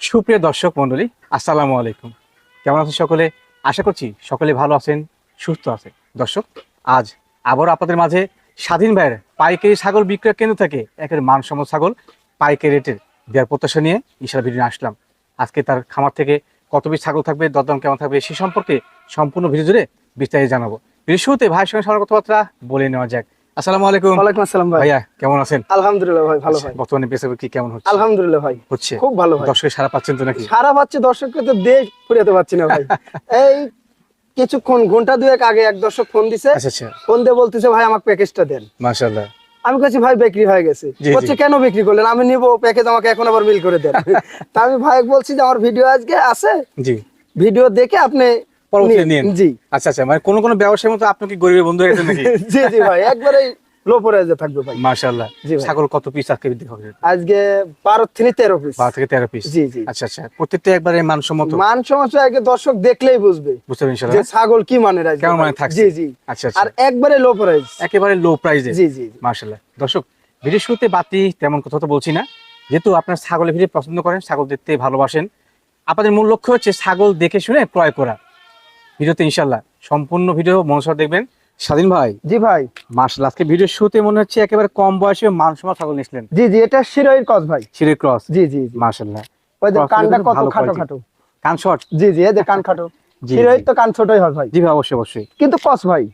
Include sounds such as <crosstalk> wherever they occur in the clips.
সুপ্রিয় দর্শক মণ্ডলী আসসালামু আলাইকুম। কেমন আছেন সকলে? আশা করছি সকলে ভালো আছেন, সুস্থ আছেন। দর্শক, আজ আবার আপনাদের মাঝে স্বাধীন ভাইয়ের পাইকারি ছাগল বিক্রয় কেন্দ্র থেকে একের মানসম্মত ছাগল পাইকারি রেটের দেওয়ার প্রত্যাশা নিয়ে ইশারা ভিডিও আসলাম। আজকে তার খামার থেকে কত পিস ছাগল থাকবে, দরদাম কেমন থাকবে, সে সম্পর্কে সম্পূর্ণ ভিডিও জুড়ে বিস্তারিত জানাব। শুরুতে ভাইয়ের সঙ্গে সবার কথাবার্তা বলে নেওয়া যাক। আসসালামু আলাইকুম। ওয়ালাইকুম আসসালাম ভাই। ভাইয়া কেমন আছেন? আলহামদুলিল্লাহ ভাই ভালো ভাই। বর্তমানে বেসা কি কেমন হচ্ছে? আলহামদুলিল্লাহ ভাই। হচ্ছে। খুব ভালো ভাই। দর্শকের সারা পাচ্ছেন তো নাকি? সারা পাচ্ছি দর্শককে তো দেশ ফুরিয়াতে পারছি না ভাই। <laughs> এই কিছুক্ষণ ঘণ্টা দুয়েক আগে এক দর্শক ফোন দিছে। আচ্ছা আচ্ছা। ফোন দিয়ে বলতেছে ভাই আমার প্যাকেজটা দেন। মাশাআল্লাহ। আমি কাছে ভাই বিক্রি হয়ে গেছে। বলছে কেন বিক্রি করলেন? আমি নিব প্যাকেজ আমাকে এখন আবার বিল করে দেন। <laughs> তা আমি ভাই বলছি যে আমার ভিডিও আজকে আছে? জি। ভিডিও দেখে আপনি পরবর্তীতে নিন। নিন। জি। আচ্ছা আচ্ছা মানে কোন কোন ব্যবসার মতো আপনি গরিবের বন্ধু হয়ে নাকি? <laughs> জি জি ভাই একবারে লো পরাইজে থাকবে ভাই। মাশাআল্লাহ। ছাগল কত পিস আজকে বিক্রি হবে? আজকে বারো থেকে তেরো পিস বারো থেকে তেরো পিস জি জি। আচ্ছা আচ্ছা প্রত্যেকটা একবারে মানসম্মত? মান আগে দর্শক দেখলেই বুঝবে যে ছাগল কি কেমন মানে থাকছে? জি জি। আচ্ছা আচ্ছা। আর একবারে লো প্রাইস একেবারে লো প্রাইসে জি জি জি। মাশাআল্লাহ। দর্শক ভিডিও শুরুতে বাতি তেমন কথা তো বলছি না। যেহেতু আপনার ছাগলের ভিডিও পছন্দ করেন ছাগল দেখতে ভালোবাসেন আপনাদের মূল লক্ষ্য হচ্ছে ছাগল দেখে শুনে ক্রয় করা। ভিডিওতে ইনশাল্লাহ সম্পূর্ণ ভিডিও মনোসর দেখবেন। স্বাধীন ভাই জি ভাই। মার্শাল আজকে ভিডিও শুরুতে মনে হচ্ছে একেবারে কম বয়সে মানসম্মান ছাগল নিয়েছিলেন জি জি এটা শিরোইর কস ভাই। সিঁড়ি ক্রস জি জি মার্শাল্লাহ। ওই যে কানটা কত খাটো খাটো। কান শর্ট জি জি এই যে কান খাটো। <laughs> তো কান ছোটই হয় ভাই। জি ভাই অবশ্যই অবশ্যই। কিন্তু কস ভাই।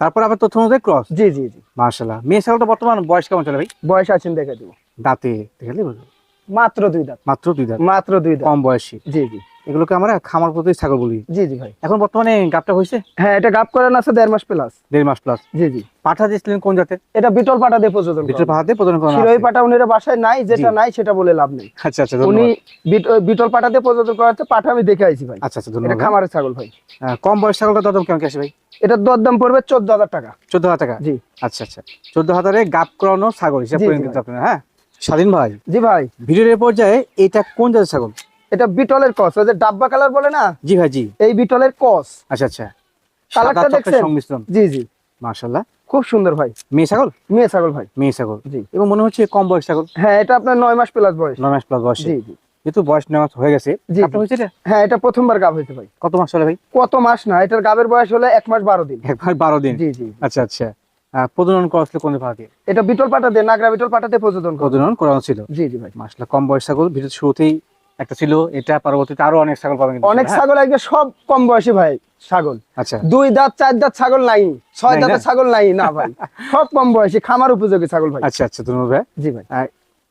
তারপর আবার তথ্য অনুযায়ী ক্রস জি জি জি। মার্শাল্লাহ। মেয়ে ছাগলটা বর্তমান বয়স কেমন চলে ভাই? বয়স আছেন দেখে দিব। দাঁতে বুঝলো? মাত্র দুই দাঁত। মাত্র দুই দাঁত। মাত্র দুই দাঁত। কম বয়সী। জি জি। এগুলোকে আমরা খামার প্রতি ছাগল বলি। জি জি ভাই। এখন বর্তমানে গাপটা হয়েছে? হ্যাঁ এটা গাপ করেন আছে দেড় মাস প্লাস দেড় মাস প্লাস জি জি। পাঠা দিয়েছিলেন কোন জাতের? এটা বিটল পাটা দিয়ে প্রযোজন ভিতরে পাহাড়ে প্রদান করা শিরোই পাটা উনির বাসায় নাই যেটা নাই সেটা বলে লাভ নেই। আচ্ছা আচ্ছা উনি বিটল পাটা দিয়ে প্রযোজন করাতে পাঠা আমি দেখে আইছি ভাই। আচ্ছা আচ্ছা ধন্যবাদ। এটা খামারের ছাগল ভাই। কম বয়স ছাগলটা দাদম কেমন আসে ভাই? এটার দরদাম পড়বে চোদ্দ হাজার টাকা। চোদ্দ হাজার টাকা? জি। আচ্ছা আচ্ছা। চোদ্দ হাজারে গাপ করানো ছাগল হিসাব কিন্তু। আপনারা হ্যাঁ? স্বাধীন ভাই। জি ভাই। ভিডিওর পর্যায়ে এটা কোন জাতের ছাগল? এটা বিটলের কস ওই যে ডাব্বা কালার বলে না? জি ভাই জি। এই বিটলের কস। আচ্ছা আচ্ছা। কালারটা দেখছেন? সংমিশ্রণ। জি জি। মাশাল্লাহ খুব সুন্দর ভাই। মেয়ে ছাগল? মেয়ে ছাগল ভাই। মেয়ে ছাগল। জি। এবং মনে হচ্ছে কম বয়স ছাগল। হ্যাঁ এটা আপনার নয় মাস প্লাস বয়স। নয় মাস প্লাস বয়স। জি জি। যেহেতু বয়স নেওয়া হয়ে গেছে আপনার হয়েছে এটা? হ্যাঁ এটা প্রথমবার গাব হয়েছে ভাই। কত মাস চলে ভাই? কত মাস না এটার গাবের বয়স হলে এক মাস বারো দিন। একবার বারো দিন? জি জি আচ্ছা আচ্ছা। প্রজনন করা ছিল কোন ভাড়া এটা বিটল পাটা দিয়ে নাগরা বিটল পাটা দিয়ে প্রযোজন করে প্রজনন করানো ছিল জি জি ভাই। মাসলা কম বয়স ছাগল। ভিডিও শুরুতেই একটা ছিল এটা পরবর্তীতে আরও অনেক ছাগল পাবেন অনেক হ্যাঁ? ছাগল একদম সব কম বয়সী ভাই ছাগল। আচ্ছা। দুই দাঁত চার দাঁত ছাগল নাই ছয় দাঁত ছাগল নাই না ভাই। <laughs> সব কম বয়সী খামার উপযোগী ছাগল ভাই। আচ্ছা আচ্ছা ধন্যবাদ ভাই। জি ভাই।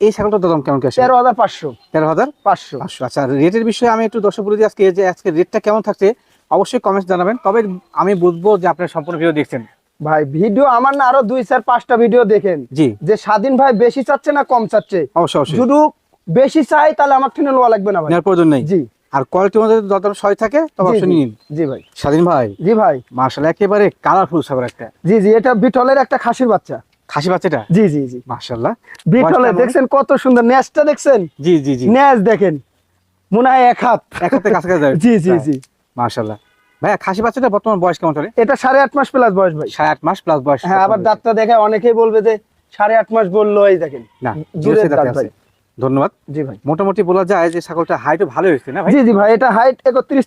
এই ছাগলটার দাম কেমন আসে? তেরো হাজার পাঁচশো। তেরো হাজার পাঁচশো। পাঁচশো। আচ্ছা রেটের বিষয়ে আমি একটু দর্শক বলে দিই আজকে যে আজকে রেটটা কেমন থাকছে অবশ্যই কমেন্টস জানাবেন। তবে আমি বুঝব যে আপনার সম্পূর্ণ ভিডিও দেখছেন। ভাই ভিডিও আমার না আরও দুই চার পাঁচটা ভিডিও দেখেন। জি। যে স্বাধীন ভাই বেশি চাচ্ছে না কম চাচ্ছে? অবশ্যই। শুধু বেশি চাই তাহলে আমার ঠেনে লোয়া লাগবে না ভাই। নেওয়ার প্রয়োজন নেই? জি। আর কোয়ালিটি মধ্যে দরদাম সয় থাকে তবে জি। নিন। জি ভাই। স্বাধীন ভাই। জি ভাই। মার্শাল একেবারে কালারফুল ছাগল একটা। জি জি এটা বিটলের একটা খাসির বাচ্চা। খাসি বাচ্চাটা? জি জি জি। মার্শাল্লাহ বিটলে দেখছেন কত সুন্দর দেখছেন? জি জি জি। দেখেন। মনে হয় এক হাত। এক হাতে কাছাকাছি যাবে। জি জি জি। মার্শাল্লাহ ভাইয়া খাসি বাচ্চাটা বর্তমান বয়স কেমন চলে এটা সাড়ে আট মাস প্লাস বয়স ভাই। সাড়ে আট মাস প্লাস বয়স। হ্যাঁ আবার দাঁতটা দেখে অনেকেই বলবে যে সাড়ে আট মাস বলল এই দেখেন। না দূরের দাঁত ভাই। ধন্যবাদ। জি ভাই। মোটামুটি বলা যায় যে ছাগলটা হাইটও ভালো হয়েছে না ভাই? জি জি ভাই এটা হাইট বত্রিশ।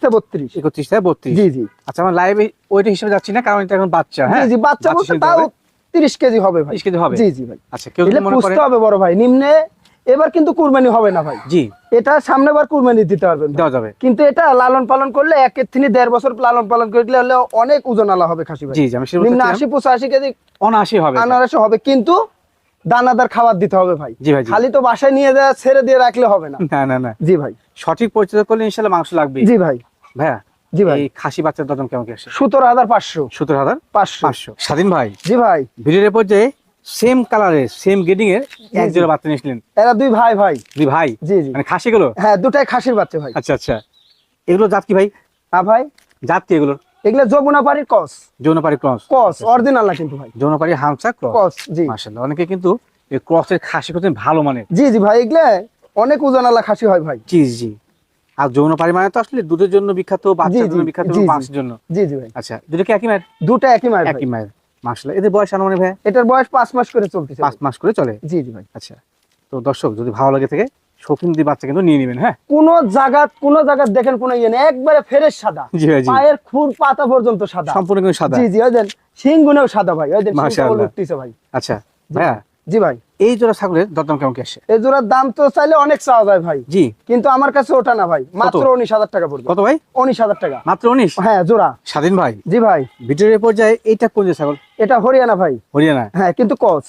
বত্রিশ। জি জি। আচ্ছা আমার লাইভে ওইটা হিসেবে যাচ্ছি না কারণ এটা এখন বাচ্চা হ্যাঁ? জি বাচ্চা বলতে তাও হবে। তিরিশ কেজি হবে ভাই। 30 কেজি হবে? জি জি ভাই। আচ্ছা কেউ মনে করে হবে বড় ভাই নিম্নে। এবার কিন্তু কুরবানি হবে না ভাই। জি। এটা সামনে বার কুরবানি দিতে পারবেন ভাই। দেওয়া যাবে। কিন্তু এটা লালন পালন করলে একের থেকে দেড় বছর লালন পালন করলে হলে অনেক ওজন আলা হবে খাসি ভাই। জি জি আমি নিম্ন বলতে আশি পঁচাশি কেজি অনাশি হবে। আনারসে হবে। কিন্তু দানাদার খাবার দিতে হবে ভাই। জি ভাই খালি তো বাসায় নিয়ে দেওয়া ছেড়ে দিয়ে রাখলে হবে না। না না না। জি ভাই। সঠিক পরিচর্যা করলে ইনশাল্লাহ মাংস লাগবে জি ভাই। ভাইয়া জি ভাই। এই খাসি বাচ্চার দাম কেমন কি আসে সতেরো হাজার পাঁচশো। সতেরো হাজার পাঁচশো। পাঁচশো। স্বাধীন ভাই? জি ভাই। ভিডিওর পর্যায়ে সেম কালারের সেম গেডিং এর এক জোড়া বাচ্চা নিয়েছিলেন এরা দুই ভাই ভাই। দুই ভাই? জি জি। মানে খাসি গুলো হ্যাঁ দুটাই খাসির বাচ্চা ভাই। আচ্ছা আচ্ছা। এগুলো জাত কি ভাই? হ্যাঁ ভাই? জাত কি এগুলো এগুলো কস। ক্রস। কস অরিজিনাল না কিন্তু ভাই। হামসা ক্রস? কস জি। মাশাআল্লাহ অনেকে কিন্তু এই ক্রসের খাসি করতেন ভালো মানের জি জি ভাই এগুলো অনেক খাসি হয় ভাই। জি জি আর মানে তো আসলে দুধের জন্য বিখ্যাত বাচ্চার জন্য বিখ্যাত মাংসের জন্য। জি জি ভাই। আচ্ছা দুটো কি একই মায়ের? দুটা একই মায়ের। একই মায়ের মাশাআল্লাহ। এদের বয়স আনুমানিক ভাই? এটার বয়স পাঁচ মাস করে চলতেছে পাঁচ মাস করে চলে? জি জি ভাই। আচ্ছা তো দর্শক যদি ভালো লাগে থেকে শৌখিন দিয়ে বাচ্চা কিন্তু নিয়ে নেবেন হ্যাঁ? কোন জায়গা কোন জায়গা দেখেন কোন ইয়ে নেই একবারে ফেরেশ সাদা। জি পায়ের খুর পাতা পর্যন্ত সাদা। সম্পূর্ণ কিন্তু সাদা। জি জি ওই দেন শিং গুনেও সাদা ভাই ওই দেন মাশাআল্লাহ। উঠতেছে ভাই। আচ্ছা জি। জি ভাই। এই জোড়া ছাগলের দরদাম কেমন কি আসে? এই জোড়ার দাম তো চাইলে অনেক চাওয়া যায় ভাই। জি। কিন্তু আমার কাছে ওটা না ভাই মাত্র উনিশ হাজার টাকা পড়বে। কত ভাই? উনিশ হাজার টাকা। মাত্র উনিশ? হ্যাঁ জোড়া। স্বাধীন ভাই। জি ভাই। ভিডিওর পর্যায়ে এইটা কোন যে ছাগল? এটা হরিয়ানা ভাই। হরিয়ানা। হ্যাঁ কিন্তু কস।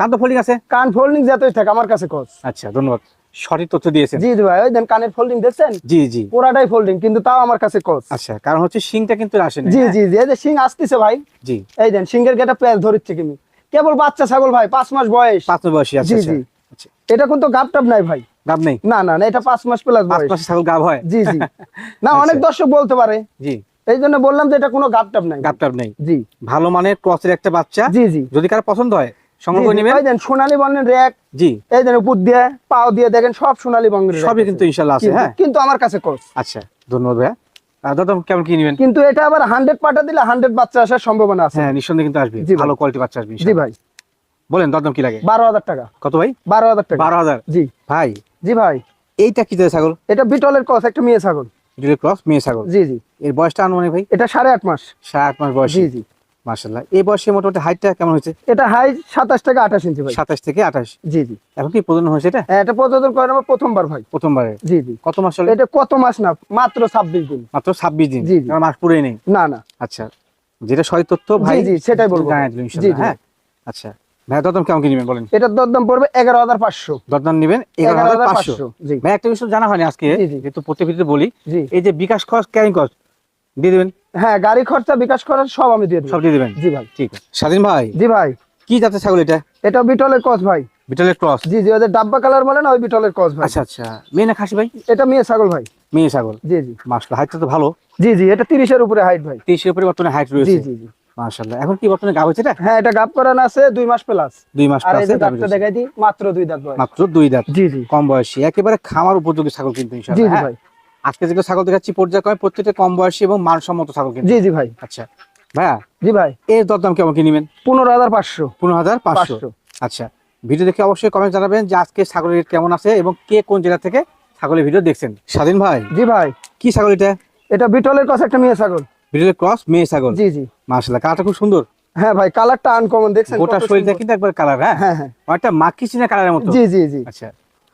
কান তো ফোল্ডিং আছে? কান ফোল্ডিং যতই থাকে আমার কাছে কস। আচ্ছা ধন্যবাদ। সঠিক তথ্য দিয়েছেন। জি জি ভাই ওই দেন কানের ফোল্ডিং দেখছেন? জি জি। পুরাটাই ফোল্ডিং কিন্তু তাও আমার কাছে কস আচ্ছা কারণ হচ্ছে শিংটা কিন্তু আসে না জি জি জি এই যে সিং আসতেছে ভাই। জি। এই দেন গেটা কিন্তু। কেবল বাচ্চা ছাগল ভাই পাঁচ মাস বয়স। পাঁচ মাস বয়সী আচ্ছা জি, আচ্ছা। জি। আচ্ছা। এটা কিন্তু টাপ নাই ভাই। গাব নেই? না না না এটা পাঁচ মাস প্লাস বয়স। মাসে ছাগল গাব হয়? জি জি। <laughs> না অনেক। দর্শক বলতে পারে। জি। এই জন্য বললাম যে এটা কোনো গাপ টাপ নাই। গাব টাব নেই। জি। ভালো মানের ক্রসের একটা বাচ্চা। জি জি। যদি কারও পছন্দ হয় সংগ্রহ করে নেবেন? দেন সোনালী বর্ণের র্যাক জি। এই দেন উপর দিয়ে পাও দিয়ে দেখেন সব সোনালী বঙ্গের সবই কিন্তু ইনশাল্লাহ আছে হ্যাঁ? কিন্তু আমার কাছে কোর্স আচ্ছা ধন্যবাদ ভাইয়া। দাদা কেমন কি নেবেন? কিন্তু এটা আবার হান্ড্রেড পাঠা দিলে হান্ড্রেড বাচ্চা আসার সম্ভাবনা আছে। হ্যাঁ নিঃসন্দেহে কিন্তু আসবে। ভালো কোয়ালিটি বাচ্চা আসবে জি ভাই। বলেন কি লাগে? টাকা। কত ভাই? বারো হাজার টাকা। বারো হাজার? জি। ভাই। জি ভাই। এইটা কি ছাগল? এটা বিটলের কস একটা মেয়ে ছাগল। ক্রস মেয়ে ছাগল। জি জি। এর বয়সটা আনুমানিক ভাই? এটা সাড়ে আট মাস। সাত আট মাস বয়স। জি জি। এই বয়সে মোটামুটি হাইটটা কেমন হয়েছে? এটা হাই সাতাশ টাকা আঠাশ ইঞ্চি ভাই। সাতাশ থেকে আঠাশ? জি জি। এখন কি প্রজনন হয়েছে এটা? হ্যাঁ, এটা আমার প্রথমবার ভাই। প্রথমবারে জি জি। কত মাস চলে এটা কত মাস না মাত্র ছাব্বিশ দিন। মাত্র ছাব্বিশ দিন? জি, জি। মাস পুরেই নেই? না না। আচ্ছা যেটা সঠিক তথ্য ভাই জি, সেটাই বলব। জি, হ্যাঁ? আচ্ছা ভাই দরদাম কেমন কি নেবেন বলেন? এটার দরদাম পড়বে এগারো হাজার পাঁচশো। দরদাম নেবেন এগারো হাজার পাঁচশো। ভাই একটা বিষয় জানা হয়নি আজকে। যেহেতু প্রত্যেক বলি এই যে বিকাশ খরচ ক্যারিং কস্ট দিয়ে দেবেন হ্যাঁ গাড়ি খরচা বিকাশ খরচ সব আমি দিয়ে দেবো। সব দিয়ে দেবেন? জি ভাই। ঠিক আছে। স্বাধীন ভাই? জি ভাই। কি জাতের ছাগল এটা? এটা বিটলের কস ভাই। বিটলের ক্রস? জি জি ওদের ডাব্বা কালার বলে না ওই বিটলের কস ভাই। আচ্ছা আচ্ছা। মেয়ে না খাসি ভাই? এটা মেয়ে ছাগল ভাই। মেয়ে ছাগল। জি জি। মাসলা হাইটটা তো ভালো। জি জি এটা তিরিশের উপরে হাইট ভাই। তেইশের উপরে বর্তমানে হাইট রয়েছে। জি জি মাশাল্লাহ এখন কি বর্তমানে গাব হচ্ছে এটা? হ্যাঁ এটা গাপ করানো আছে দুই মাস প্লাস দুই মাস আর এই প্লাসে দাঁতটা দেখাই দিই মাত্র দুই দাঁত বয়স মাত্র দুই দাঁত। জি জি। কম বয়সী। একেবারে খামার উপযোগী ছাগল কিন্তু ইনশাআল্লাহ। জি হ্যাঁ? ভাই। আজকে যেগুলো ছাগল দেখাচ্ছি পর্যায়ক্রমে প্রত্যেকটা কম বয়সী এবং মানসম্মত ছাগল জি জি ভাই। আচ্ছা। ভাইয়া? জি ভাই। এর দরদাম কেমন কি নেবেন? পনেরো হাজার পাঁচশো। পনেরো হাজার পাঁচশো। আচ্ছা। ভিডিও দেখে অবশ্যই কমেন্ট জানাবেন যে আজকে ছাগলের রেট কেমন আছে এবং কে কোন জেলা থেকে ছাগলের ভিডিও দেখছেন। স্বাধীন ভাই? জি ভাই। কি ছাগল এটা? এটা বিটলের কস একটা মেয়ে ছাগল। ভিডিও ক্রস মেয়ে ছাগল? জি জি। মাশাল্লাহ কালারটা খুব সুন্দর। হ্যাঁ ভাই কালারটা আনকমন দেখছেন গোটা শরীরটা কিন্তু একবার কালার হ্যাঁ? হ্যাঁ হ্যাঁ। একটা মাক্কি চিনা কালারের মতো। জি জি জি। আচ্ছা।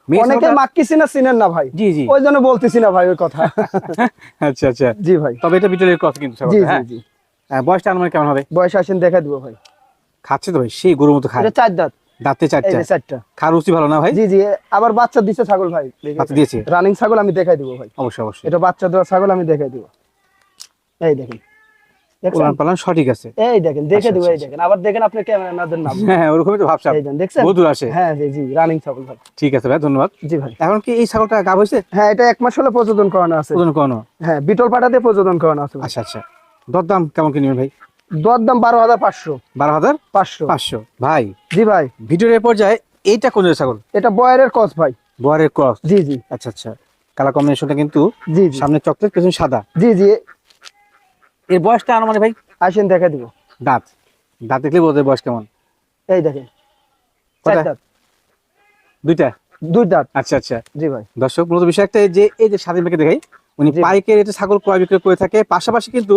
অনেকে মাক্কি চিনা চিনেন না ভাই। জি জি। ওই জন্য বলতেছি না ভাই ওই কথা। <laughs> আচ্ছা আচ্ছা। জি ভাই। তবে এটা বিটলের ক্রস কিন্তু জি জি হ্যাঁ? জি। হ্যাঁ, বয়সটা আনুমানিক কেমন হবে? বয়স আসেন দেখা দিব ভাই। খাচ্ছে তো ভাই সেই গরুর মতো খায়। এটা চার দাঁত। দাঁতে চারটা। চারটা। খার রুচি ভালো না ভাই? জি জি আবার বাচ্চা দিছে ছাগল ভাই। বাচ্চা দিয়েছে? রানিং ছাগল আমি দেখাই দিব ভাই। অবশ্যই অবশ্যই। এটা বাচ্চা দেওয়া ছাগল আমি দেখাই দিব। এই দেখেন? উলান পালান সঠিক আছে। এই দেখেন দেখে আচ্ছা, এই আচ্ছা, দেখেন। আবার দেখেন আপনি ক্যামেরা নাম। হ্যাঁ ওরকমই তো ভাবসাব এই দেন দেখছেন? আসে। হ্যাঁ জি জি রানিং ছাগল ভাই। ঠিক আছে ভাই ধন্যবাদ। জি ভাই। এখন কি এই ছাগলটা গাব হয়েছে? হ্যাঁ এটা এক মাস হলে প্রযোজন করানো আছে। ওজন কোনো হ্যাঁ বিটল পাটাতে প্রযোজন করানো আছে আচ্ছা আচ্ছা। দরদাম কেমন কি নেবেন ভাই? দর বারো হাজার পাঁচশো। বারো হাজার পাঁচশো। পাঁচশো। ভাই জি ভাই। ভিডিওর পর্যায়ে এইটা কোন ছাগল? এটা বয়ারের কস ভাই। বোয়ারের ক্রস জি জি। আচ্ছা আচ্ছা। কালার কম্বিনেশনটা কিন্তু জি জি। সামনে চকলেট পেছনে সাদা। জি জি। এর বয়সটা আনুমানিক ভাই? আসেন দেখা দিব। দাঁত। দাঁত দেখলে হয় বয়স কেমন? এই দেখেন। দাঁত। দুইটা? দুই দাঁত। আচ্ছা আচ্ছা। জি ভাই। দর্শক মূলত বিষয় একটা যে এই যে স্বাধীন ভাইকে দেখাই উনি পাইকের এটা ছাগল ক্রয় বিক্রয় করে থাকে। পাশাপাশি কিন্তু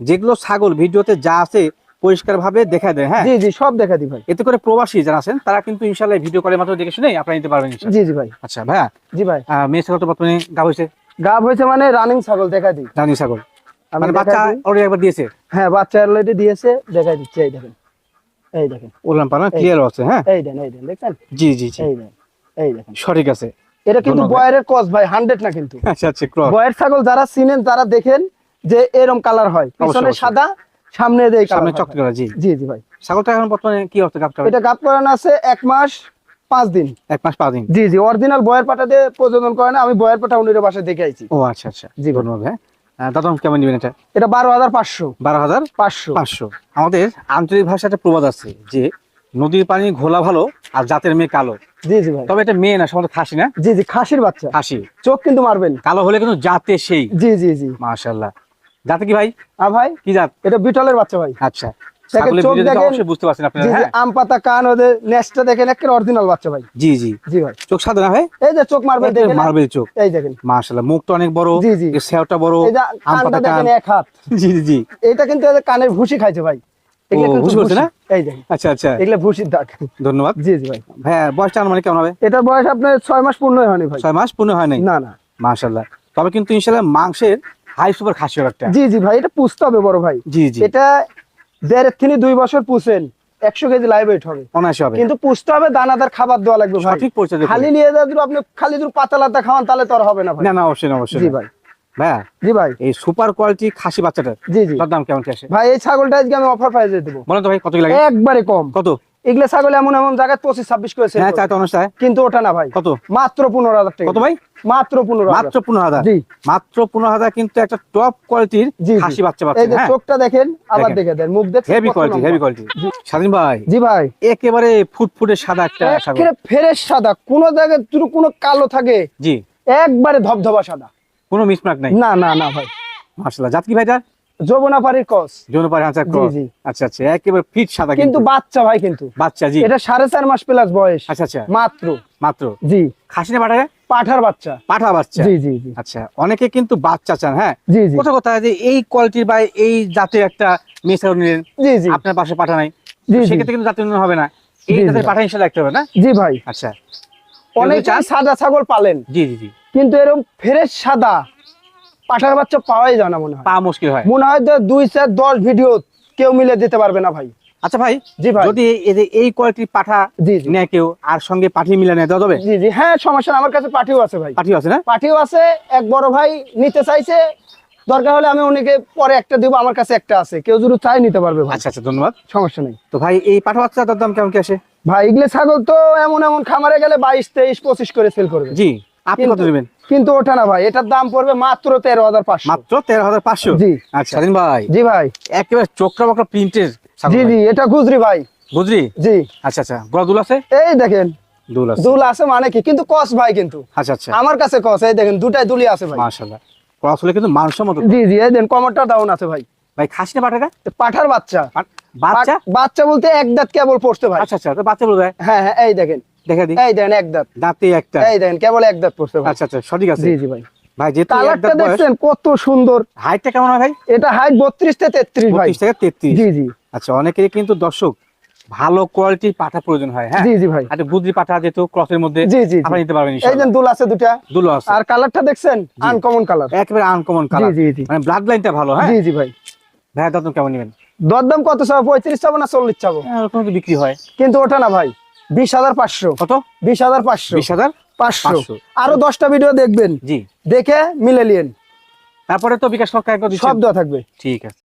যেগুলো ছাগল ভিডিওতে যা আছে পরিষ্কার ভাবে দেখা দেয় হ্যাঁ? জি জি সব দেখা দি ভাই। এতে করে প্রবাসী যারা আছেন তারা কিন্তু ইনশাল্লাহ ভিডিও কলের মাধ্যমে দেখে শুনে আপনারা নিতে পারবেন জি জি ভাই। আচ্ছা ভাইয়া? জি ভাই। মেয়ে ছাগল তো বর্তমানে গা হয়েছে গাব হয়েছে মানে রানিং ছাগল দেখা দিই। রানিং ছাগল। মানে বাচ্চা অলরেডি একবার দিয়েছে? হ্যাঁ বাচ্চা অলরেডি দিয়েছে দেখাই দিচ্ছি এই দেখেন এই দেখেন। ক্লিয়ার আছে হ্যাঁ? এই দেন এই দেন দেখছেন? জি জি জি। এই দেন এই দেখেন। সঠিক আছে। এটা কিন্তু বয়ারের কস ভাই হান্ড্রেড না কিন্তু। আচ্ছা আচ্ছা ক্রস বয়ের ছাগল যারা চিনেন তারা দেখেন যে এরম কালার হয়। পিছনে সাদা সামনে দিয়ে সামনে কালার কালার জি। জি জি ভাই। ছাগলটা এখন বর্তমানে কি অর্থ গাপটা এটা গাপ করানো আছে এক মাস পাঁচ দিন। এক মাস পাঁচ দিন। জি জি অরিজিনাল বয়ের পাটা দিয়ে প্রযোজন করে না আমি বয়ের পাটা উনির বাসায় দেখে আইছি। ও আচ্ছা আচ্ছা। জি ধন্যবাদ হ্যাঁ। কেমন নেবেন এটা? এটা বারো হাজার পাঁচশো। বারো হাজার পাঁচশো। পাঁচশো। আমাদের আঞ্চলিক ভাষায় একটা প্রবাদ আছে যে নদীর পানি ঘোলা ভালো আর জাতের মেয়ে কালো। জি জি ভাই। তবে এটা মেয়ে না সম্ভবত খাসি না? জি জি খাসির বাচ্চা। খাসি। চোখ কিন্তু মারবেন। কালো হলে কিন্তু জাতে সেই। জি জি জি। মাশাল্লাহ জাতে কি ভাই? আ ভাই কি জাত? এটা বিটলের বাচ্চা ভাই। আচ্ছা। ছাগলের চোখ ভিডিও দেখে দেখেন। অবশ্যই বুঝতে পারছেন আপনারা জি জি হ্যাঁ? আম পাতা কান ওদের নেস্টটা দেখেন একের অরিজিনাল বাচ্চা ভাই। জি জি। জি ভাই। চোখ সাদা না ভাই? এই যে চোখ মারবে দেখেন মার্বেল চোখ। এই দেখেন। মাশাআল্লাহ মুখটা অনেক বড় জি, জি। এর বড় আম পাতা কান। এক হাত। জি জি জি। এটা কিন্তু কানের ভুসি খাইছে ভাই। আচ্ছা আচ্ছা। ভুসির দাগ। ধন্যবাদ। জি জি ভাই। হ্যাঁ বয়সটা আনুমানিক কেমন হবে? এটা বয়স আপনার ছয় মাস পূর্ণ হয়নি ভাই। ছয় মাস পূর্ণ হয় নাই? না না। মাশাআল্লাহ। তবে কিন্তু ইনশাআল্লাহ মাংসের হাই সুপার খাসি একটা। জি জি ভাই এটা পুষতে হবে বড় ভাই। জি জি। এটা দেড় থেকে দুই বছর পুষেন একশো কেজি লাইভ ওয়েট হবে। অনায়াসে হবে। কিন্তু পুষতে হবে দানাদার খাবার দেওয়া লাগবে সঠিক পৌঁছে খালি নিয়ে যাওয়া যদি আপনি খালি যদি পাতা লাতা খাওয়ান তাহলে তো আর হবে না না না অবশ্যই অবশ্যই জি ভাই। ভাই জি ভাই। এই সুপার কোয়ালিটি খাসি বাচ্চাটার জি জি। তার দাম কেমন আসে? ভাই এই ছাগলটা আজকে আমি অফার প্রাইসে দেবো। বলেন তো ভাই কত লাগে? একবারে কম। কত? এগুলো ছাগল এমন এমন জায়গায় পঁচিশ ছাব্বিশ করেছে হ্যাঁ অনুষ্ঠায় কিন্তু ওটা না ভাই। কত? মাত্র পনেরো হাজার টাকা। কত ভাই? মাত্র পনেরো মাত্র পনেরো হাজার? জি। মাত্র পনেরো হাজার কিন্তু একটা টপ কোয়ালিটির। খাসি বাচ্চা এই যে হ্যাঁ? চোখটা দেখেন আবার দেখে দেন। মুখ দেখেন হেভি কোয়ালিটি হেভি কোয়ালিটি স্বাধীন ভাই জি ভাই। একেবারে ফুটফুটে সাদা একটা ছাগল। একেবারে ফ্রেশ সাদা। কোন জায়গায় যদি কোনো কালো থাকে জি। একবারে ধবধবা সাদা। কোনো মিসমার্ক নাই? না না না ভাই। মাশাআল্লাহ। জাত কি ভাইটা কস হাঁচার আচ্ছা আচ্ছা একেবারে ফিট সাদা কিন্তু বাচ্চা ভাই কিন্তু। বাচ্চা জি। এটা সাড়ে চার মাস প্লাস বয়স। আচ্ছা আচ্ছা। মাত্র। মাত্র। জি। খাসি না পাঠায়? পাঠার বাচ্চা। পাঠা বাচ্চা? জি জি জি। আচ্ছা অনেকে কিন্তু বাচ্চা চান হ্যাঁ? জি জি। কথা কথা যে এই কোয়ালিটির বা এই জাতের একটা মেসার নিলেন জি জি। আপনার পাশে পাঠা নাই। সেক্ষেত্রে কিন্তু জাতীয় হবে না। এই জাতের পাঠা হিসেবে রাখতে হবে না? জি ভাই। আচ্ছা। অনেক সাদা ছাগল পালেন। জি জি জি। কিন্তু এরকম ফ্রেশ সাদা পাঠার বাচ্চা পাওয়াই যায় না মনে হয়। পা মুশকিল হয়। মনে হয় যে দুই চার দশ ভিডিও কেউ মিলে দিতে পারবে না ভাই। আচ্ছা ভাই জি ভাই। যদি এই কোয়ালিটির পাঠা নেয় কেউ আর সঙ্গে পাঠি মিলে নেয় দেওয়া যাবে? জি জি। হ্যাঁ সমস্যা আমার কাছে পাঠিও আছে ভাই। পাঠি আছে না? পাঠিও আছে এক বড় ভাই নিতে চাইছে দরকার হলে আমি উনিকে পরে একটা দিব আমার কাছে একটা আছে। কেউ যদি চাই নিতে পারবে আচ্ছা আচ্ছা ধন্যবাদ। সমস্যা নেই। তো ভাই এই পাঠা বাচ্চাটার দাম কেমন কি আসে? ভাই এগুলো ছাগল তো এমন এমন খামারে গেলে বাইশ তেইশ পঁচিশ করে সেল করবে। জি আপনি কত দেবেন কিন্তু ওটা না ভাই এটার দাম পড়বে মাত্র তেরো হাজার পাঁচশো। মাত্র তেরো হাজার পাঁচশো? জি। আচ্ছা ভাই। জি ভাই। একেবারে চোখটা বাঁকড়া প্রিন্টের জি জি এটা গুজরি ভাই। বুঝলি জি। আচ্ছা আচ্ছা গোড়া দুল আছে? এই দেখেন দুল আছে। দুল আছে মানে কি? কিন্তু কস ভাই কিন্তু। আচ্ছা আচ্ছা। আমার কাছে কস এই দেখেন দুটাই দুলি আছে ভাই। মাশাআল্লাহ। করা আসলে কিন্তু মানুষের মতো। জি জি এই দেন কমরটা ডাউন আছে ভাই। ভাই খাসি না পাঠাটা? পাঠার বাচ্চা। বাচ্চা? বাচ্চা বলতে এক দাঁত কেবল পড়ছে ভাই। আচ্ছা আচ্ছা বাচ্চা বলবে। হ্যাঁ হ্যাঁ এই দেখেন। দেখা দিই। এই দেখেন এক দাঁত। দাঁতে একটা। এই দেখেন কেবল এক দাঁত পড়ছে আচ্ছা আচ্ছা সঠিক আছে। জি জি ভাই। ভাই যেহেতু কালারটা দেখছেন কত সুন্দর। হাইটটা কেমন হয় ভাই? এটা হাইট বত্রিশ থেকে তেত্রিশ ভাই। বত্রিশ থেকে তেত্রিশ। জি জি। আচ্ছা অনেকেরই কিন্তু দর্শক ভালো কোয়ালিটির পাঠা প্রয়োজন হয় হ্যাঁ? জি জি ভাই। একটা বুদ্রি পাঠা যেহেতু ক্রসের মধ্যে জি জি। নিতে পারবেন এই ইনশাআল্লাহ। দুল আছে দুটা। দুলো আছে। আর কালারটা দেখছেন? আনকমন কালার একেবারে আনকমন কালার জি জি মানে ব্লাড লাইনটা ভালো হ্যাঁ? জি জি ভাই। ভাই দাম কেমন নেবেন? দরদাম কত চাবো? পঁয়ত্রিশ চাবো না চল্লিশ চাবো? হ্যাঁ, বিক্রি হয়। কিন্তু ওটা না ভাই। বিশ হাজার পাঁচশো। কত? বিশ হাজার পাঁচশো। বিশ হাজার পাঁচশো। আরও দশটা ভিডিও দেখবেন। জি। দেখে মিলে নিয়েন তারপরে তো বিকাশ সব দেওয়া থাকবে। ঠিক আছে।